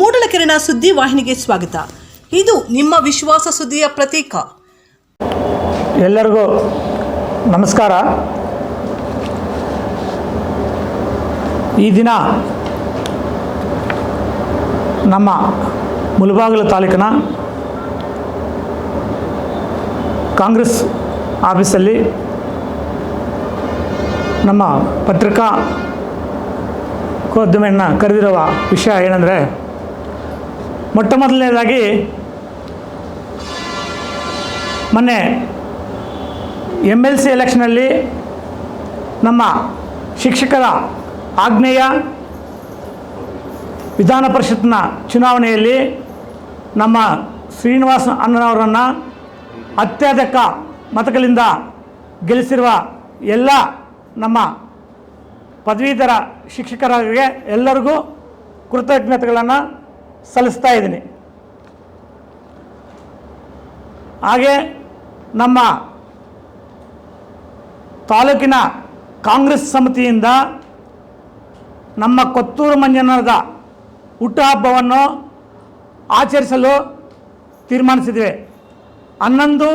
ಮೂಡಲಕೆರೆನ ಸುದ್ದಿ ವಾಹಿನಿಗೆ ಸ್ವಾಗತ. ಇದು ನಿಮ್ಮ ವಿಶ್ವಾಸ ಸುದ್ದಿಯ ಪ್ರತೀಕ. ಎಲ್ಲರಿಗೂ ನಮಸ್ಕಾರ. ಈ ದಿನ ನಮ್ಮ ಮುಳಬಾಗಿಲು ತಾಲೂಕಿನ ಕಾಂಗ್ರೆಸ್ ಆಫೀಸಲ್ಲಿ ನಮ್ಮ ಪತ್ರಿಕಾ ಕೋದ್ಯಮೆಯನ್ನು ಕರೆದಿರುವ ವಿಷಯ ಏನಂದರೆ ಮೊಟ್ಟ ಮೊದಲನೇದಾಗಿ ಮೊನ್ನೆ ಎಂ ಎಲ್ ಸಿ ಎಲೆಕ್ಷನಲ್ಲಿ ನಮ್ಮ ಶಿಕ್ಷಕರ ಆಗ್ನೇಯ ವಿಧಾನ ಪರಿಷತ್ನ ಚುನಾವಣೆಯಲ್ಲಿ ನಮ್ಮ ಶ್ರೀನಿವಾಸ ಅಣ್ಣನವರನ್ನು ಅತ್ಯಧಿಕ ಮತಗಳಿಂದ ಗೆಲ್ಲಿಸಿರುವ ಎಲ್ಲ ನಮ್ಮ ಪದವೀಧರ ಶಿಕ್ಷಕರಿಗೆ ಎಲ್ಲರಿಗೂ ಕೃತಜ್ಞತೆಗಳನ್ನು ಸಲ್ಲಿಸ್ತಾ ಇದ್ದೀನಿ. ಹಾಗೆ ನಮ್ಮ ತಾಲೂಕಿನ ಕಾಂಗ್ರೆಸ್ ಸಮಿತಿಯಿಂದ ನಮ್ಮ ಕೊತ್ತೂರು ಮಂಜನದ ಹುಟ್ಟುಹಬ್ಬವನ್ನು ಆಚರಿಸಲು ತೀರ್ಮಾನಿಸಿದ್ವಿ ಹನ್ನೊಂದು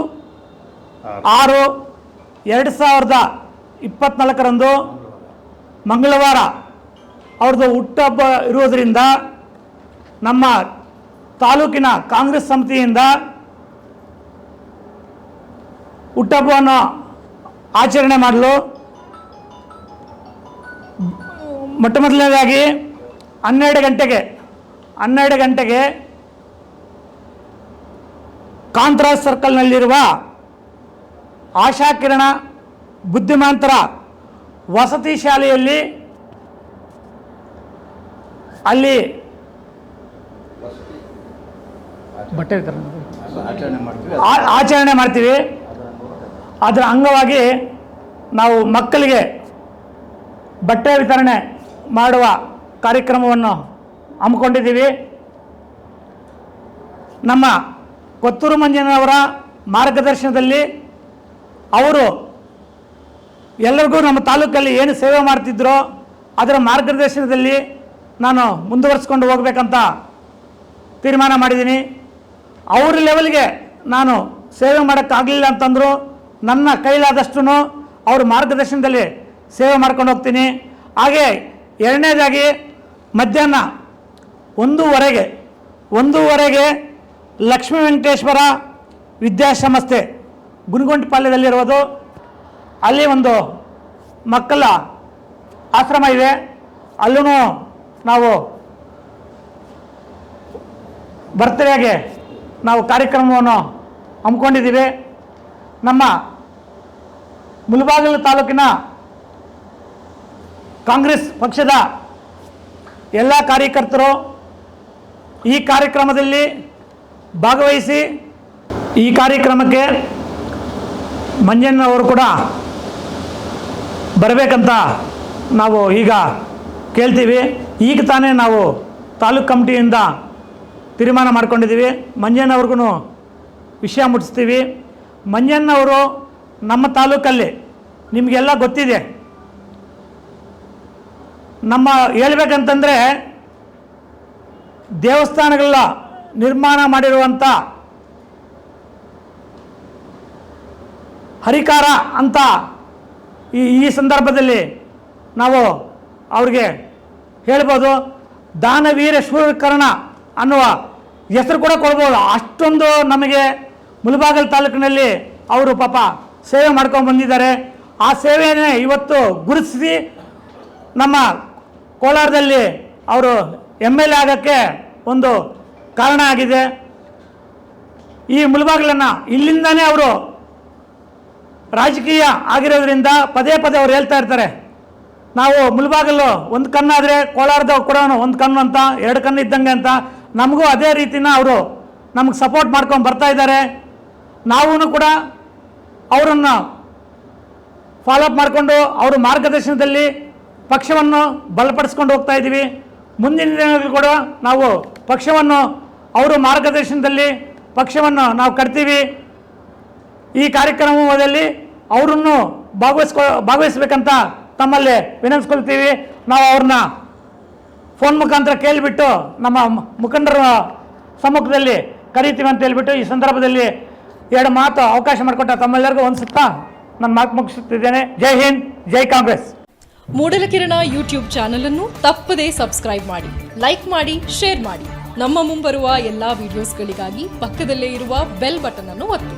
ಆರು ಎರಡು ಸಾವಿರದ ಇಪ್ಪತ್ತ್ನಾಲ್ಕರಂದು ಮಂಗಳವಾರ ಅವ್ರದ್ದು ಹುಟ್ಟುಹಬ್ಬ ಇರುವುದರಿಂದ ನಮ್ಮ ತಾಲೂಕಿನ ಕಾಂಗ್ರೆಸ್ ಸಮಿತಿಯಿಂದ ಹುಟ್ಟಹಬ್ಬವನ್ನು ಆಚರಣೆ ಮಾಡಲು ಮೊಟ್ಟ ಮೊದಲನೇದಾಗಿ ಹನ್ನೆರಡು ಗಂಟೆಗೆ ಹನ್ನೆರಡು ಗಂಟೆಗೆ ಕಾಂತರಾಜ್ ಸರ್ಕಲ್ನಲ್ಲಿರುವ ಆಶಾಕಿರಣ ಬುದ್ಧಿಮಾಂತರ ವಸತಿ ಶಾಲೆಯಲ್ಲಿ ಅಲ್ಲಿ ಬಟ್ಟೆ ಆಚರಣೆ ಮಾಡ್ತೀವಿ. ಅದರ ಅಂಗವಾಗಿ ನಾವು ಮಕ್ಕಳಿಗೆ ಬಟ್ಟೆ ವಿತರಣೆ ಮಾಡುವ ಕಾರ್ಯಕ್ರಮವನ್ನು ಹಮ್ಮಿಕೊಂಡಿದ್ದೀವಿ. ನಮ್ಮ ಕೊತ್ತೂರು ಮಂಜನವರ ಮಾರ್ಗದರ್ಶನದಲ್ಲಿ ಅವರು ಎಲ್ಲರಿಗೂ ನಮ್ಮ ತಾಲೂಕಲ್ಲಿ ಏನು ಸೇವೆ ಮಾಡ್ತಿದ್ರೋ ಅದರ ಮಾರ್ಗದರ್ಶನದಲ್ಲಿ ನಾನು ಮುಂದುವರಿಸ್ಕೊಂಡು ಹೋಗ್ಬೇಕಂತ ತೀರ್ಮಾನ ಮಾಡಿದ್ದೀನಿ. ಅವ್ರ ಲೆವೆಲ್ಗೆ ನಾನು ಸೇವೆ ಮಾಡೋಕ್ಕಾಗಲಿಲ್ಲ ಅಂತಂದರು ನನ್ನ ಕೈಲಾದಷ್ಟು ಅವ್ರ ಮಾರ್ಗದರ್ಶನದಲ್ಲಿ ಸೇವೆ ಮಾಡ್ಕೊಂಡು ಹೋಗ್ತೀನಿ. ಹಾಗೆ ಎರಡನೇದಾಗಿ ಮಧ್ಯಾಹ್ನ ಒಂದೂವರೆಗೆ ಒಂದೂವರೆಗೆ ಲಕ್ಷ್ಮೀ ವೆಂಕಟೇಶ್ವರ ವಿದ್ಯಾಸಂಸ್ಥೆ ಗುಣಗುಂಟಪಾಳ್ಯದಲ್ಲಿರೋದು ಅಲ್ಲಿ ಒಂದು ಮಕ್ಕಳ ಆಶ್ರಮ ಇದೆ. ಅಲ್ಲೂ ನಾವು ಬರ್ತ್ಡೇಗೆ ನಾವು ಕಾರ್ಯಕ್ರಮವನ್ನು ಹಮ್ಮಿಕೊಂಡಿದ್ದೀವಿ. ನಮ್ಮ ಮುಲ್ಬಾಗಿಲು ತಾಲೂಕಿನ ಕಾಂಗ್ರೆಸ್ ಪಕ್ಷದ ಎಲ್ಲ ಕಾರ್ಯಕರ್ತರು ಈ ಕಾರ್ಯಕ್ರಮದಲ್ಲಿ ಭಾಗವಹಿಸಿ ಈ ಕಾರ್ಯಕ್ರಮಕ್ಕೆ ಮಂಜಣ್ಣವರು ಕೂಡ ಬರಬೇಕಂತ ನಾವು ಈಗ ಕೇಳ್ತೀವಿ. ಈಗ ತಾನೇ ನಾವು ತಾಲೂಕು ಕಮಿಟಿಯಿಂದ ತೀರ್ಮಾನ ಮಾಡ್ಕೊಂಡಿದ್ದೀವಿ. ಮಂಜಣ್ಣವ್ರಿಗೂ ವಿಷಯ ಮುಟ್ಟಿಸ್ತೀವಿ. ಮಂಜಣ್ಣವರು ನಮ್ಮ ತಾಲೂಕಲ್ಲಿ ನಿಮಗೆಲ್ಲ ಗೊತ್ತಿದೆ. ನಮ್ಮ ಹೇಳ್ಬೇಕಂತಂದರೆ ದೇವಸ್ಥಾನಗಳ ನಿರ್ಮಾಣ ಮಾಡಿರುವಂಥ ಹರಿಕಾರ ಅಂತ ಈ ಈ ಸಂದರ್ಭದಲ್ಲಿ ನಾವು ಅವ್ರಿಗೆ ಹೇಳ್ಬೋದು. ದಾನವೀರ ಶೂರಕರ್ಣ ಅನ್ನುವ ಹೆಸರು ಕೂಡ ಕೊಡ್ಬೋದು. ಅಷ್ಟೊಂದು ನಮಗೆ ಮುಳಬಾಗಲ್ ತಾಲೂಕಿನಲ್ಲಿ ಅವರು ಪಾಪ ಸೇವೆ ಮಾಡ್ಕೊಂಡು ಬಂದಿದ್ದಾರೆ. ಆ ಸೇವೆಯನ್ನೇ ಇವತ್ತು ಗುರುತಿಸಿ ನಮ್ಮ ಕೋಲಾರದಲ್ಲಿ ಅವರು ಎಂ ಎಲ್ ಎ ಆಗೋಕ್ಕೆ ಒಂದು ಕಾರಣ ಆಗಿದೆ. ಈ ಮುಳಬಾಗಿಲನ್ನು ಇಲ್ಲಿಂದನೇ ಅವರು ರಾಜಕೀಯ ಆಗಿರೋದ್ರಿಂದ ಪದೇ ಪದೇ ಅವ್ರು ಹೇಳ್ತಾ ಇರ್ತಾರೆ. ನಾವು ಮುಳಬಾಗಲು ಒಂದು ಕಣ್ಣಾದರೆ ಕೋಲಾರದ ಕೂಡ ಒಂದು ಕಣ್ಣು ಅಂತ, ಎರಡು ಕಣ್ಣು ಇದ್ದಂಗೆ ಅಂತ ನಮಗೂ ಅದೇ ರೀತಿನ ಅವರು ನಮಗೆ ಸಪೋರ್ಟ್ ಮಾಡ್ಕೊಂಡು ಬರ್ತಾ ಇದ್ದಾರೆ. ನಾವೂ ಕೂಡ ಅವರನ್ನು ಫಾಲೋಅಪ್ ಮಾಡಿಕೊಂಡು ಅವರ ಮಾರ್ಗದರ್ಶನದಲ್ಲಿ ಪಕ್ಷವನ್ನು ಬಲಪಡಿಸ್ಕೊಂಡು ಹೋಗ್ತಾ ಇದ್ದೀವಿ. ಮುಂದಿನ ದಿನಗಳು ಕೂಡ ನಾವು ಪಕ್ಷವನ್ನು ಅವರ ಮಾರ್ಗದರ್ಶನದಲ್ಲಿ ಪಕ್ಷವನ್ನು ನಾವು ಕಟ್ತೀವಿ. ಈ ಕಾರ್ಯಕ್ರಮದಲ್ಲಿ ಅವರನ್ನು ಭಾಗವಹಿಸ್ಕೊ, ಭಾಗವಹಿಸ್ಬೇಕಂತ ತಮ್ಮಲ್ಲಿ ವಿನಂತಿಸ್ಕೊಳ್ತೀವಿ. ನಾವು ಅವ್ರನ್ನ ಫೋನ್ ಮುಖಾಂತರ ಕೇಳಿಬಿಟ್ಟು ನಮ್ಮ ಮುಖಂಡರ ಸಮ್ಮುಖದಲ್ಲಿ ಕರಿತೀವಿ ಅಂತ ಹೇಳ್ಬಿಟ್ಟು ಈ ಸಂದರ್ಭದಲ್ಲಿ ಎರಡು ಮಾತು ಅವಕಾಶ ಮಾಡಿಕೊಟ್ಟ ತಮ್ಮೆಲ್ಲರಿಗೂ ಸುತ್ತ ನನ್ನ ಮಾತು ಮುಗಿಸುತ್ತಿದ್ದೇನೆ. ಜೈ ಹಿಂದ್, ಜೈ ಕಾಂಗ್ರೆಸ್. ಮೂಡಲಕಿರಣ ಯೂಟ್ಯೂಬ್ ಚಾನಲ್ ಅನ್ನು ತಪ್ಪದೇ ಸಬ್ಸ್ಕ್ರೈಬ್ ಮಾಡಿ, ಲೈಕ್ ಮಾಡಿ, ಶೇರ್ ಮಾಡಿ. ನಮ್ಮ ಮುಂಬರುವ ಎಲ್ಲಾ ವಿಡಿಯೋಸ್ಗಳಿಗಾಗಿ ಪಕ್ಕದಲ್ಲೇ ಇರುವ ಬೆಲ್ ಬಟನ್ ಅನ್ನು ಒತ್ತಿ.